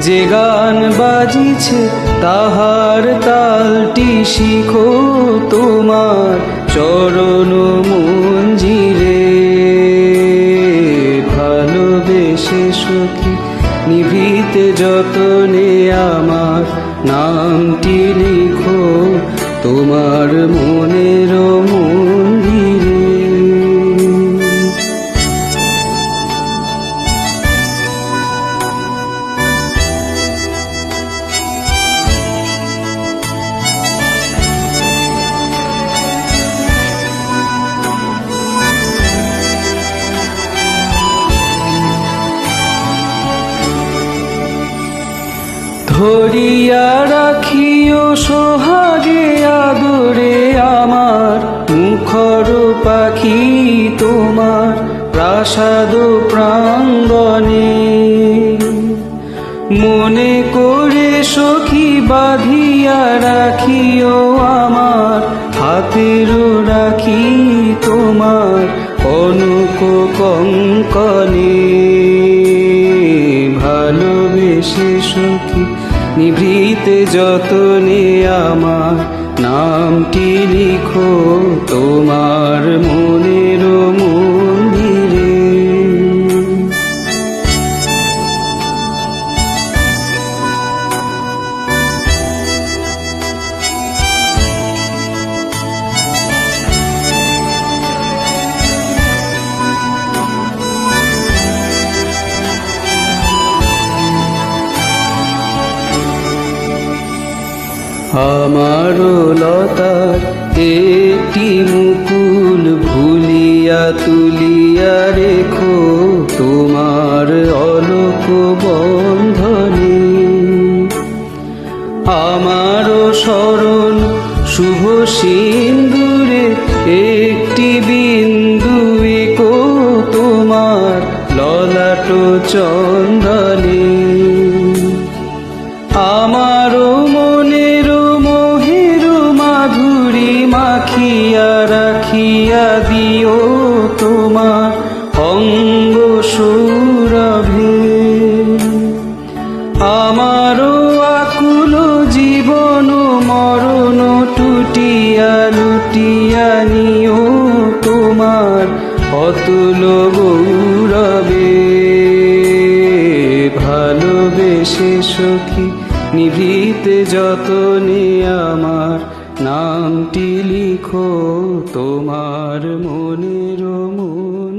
যে গান বাজিছে, তাহার তালটি শিখো তোমার চরণ মঞ্জিরে ভালোবেসে সখী, নিভৃতে যতনে আমার নামটি লিখো, তোমার মনের ধরিয়া রাখিও সোহাগে আদরে আমার, মুখর পাখি তোমার, প্রাসাদ প্রাঙ্গণে। মনে করে সখী বাঁধিয়া রাখিও আমার, হাতের রাখি তোমার কনক কঙ্কনে। ভালোবেসে সখী নিভৃতে যতনে আমার নামটি লিখো তোমার মনের মন্দিরে আমারও লতার একটি মুকুল ভুলিয়া তুলিয়া রেখো তোমার অলোক বন্ধনে। আমারও স্মরণ শুভ সিন্দুরে, একটি বিন্দু একো তোমার ললাট চন্দনে। তোমার অতুল গৌরবে ভালোবেসে সখী নিভিতে যতনে আমার নামটি লিখো তোমার মনের মন